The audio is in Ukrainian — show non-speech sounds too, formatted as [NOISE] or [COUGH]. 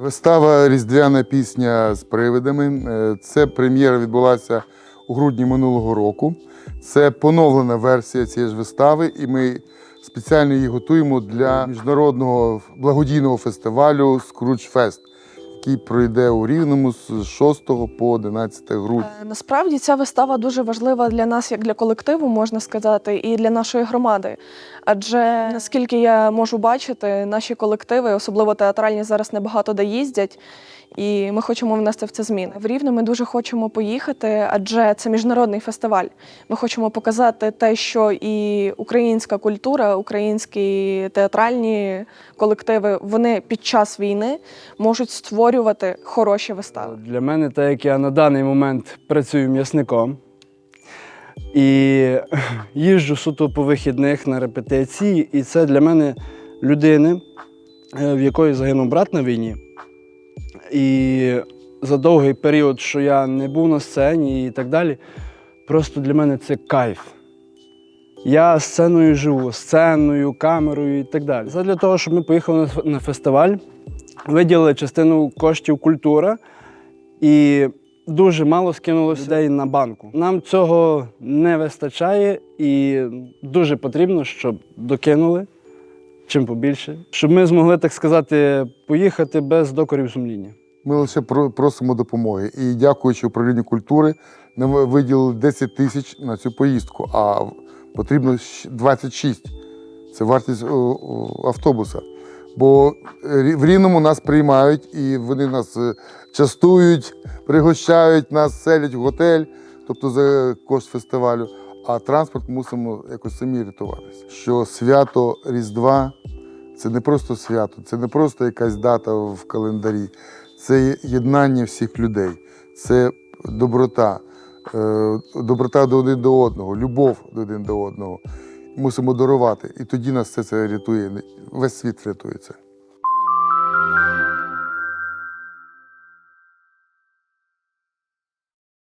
Вистава Різдвяна пісня з привидами. Е, Це прем'єра відбулася у грудні минулого року. Це поновлена версія цієї ж вистави, і ми спеціально її готуємо для міжнародного благодійного фестивалю Скрудж Фест, який пройде у Рівному з 6 по 11 грудня. Е, Насправді ця вистава дуже важлива для нас, як для колективу, можна сказати, і для нашої громади. Адже наскільки я можу бачити, наші колективи, особливо театральні, зараз небагато де їздять. І ми хочемо внести в це зміни. В Рівне ми дуже хочемо поїхати, адже це міжнародний фестиваль. Ми хочемо показати те, що і українська культура, українські театральні колективи вони під час війни можуть створювати хороші вистави. Для мене, так як я на даний момент працюю м'ясником і [LAUGHS] їжджу суто по вихідних на репетиції, і це для мене людини, е, в якої загинув брат на війні. І за довгий період, що я не був на сцені і так далі, просто для мене це кайф. Я сценою живу, сценою, камерою і так далі. Задля того, щоб ми поїхали на фестиваль, виділили частину коштів культура і дуже мало скинулося людей на банку. Нам цього не вистачає і дуже потрібно, щоб докинули чим побільше, щоб ми змогли, так сказати, поїхати без докорів сумління. Ми лише про- просимо допомоги. І дякуючи управлінню культури, нам виділили 10 тисяч на цю поїздку, а потрібно щ- 26. Це вартість автобуса. Бо в Рівному нас приймають і вони нас е, частують, пригощають, нас селять в готель, тобто за кошт фестивалю. А транспорт мусимо якось самі рятуватися. Що свято Різдва це не просто свято, це не просто якась дата в календарі, це єднання всіх людей, це доброта, е, доброта до один до одного, любов до один до одного. Мусимо дарувати. І тоді нас це, це рятує. Весь світ рятується.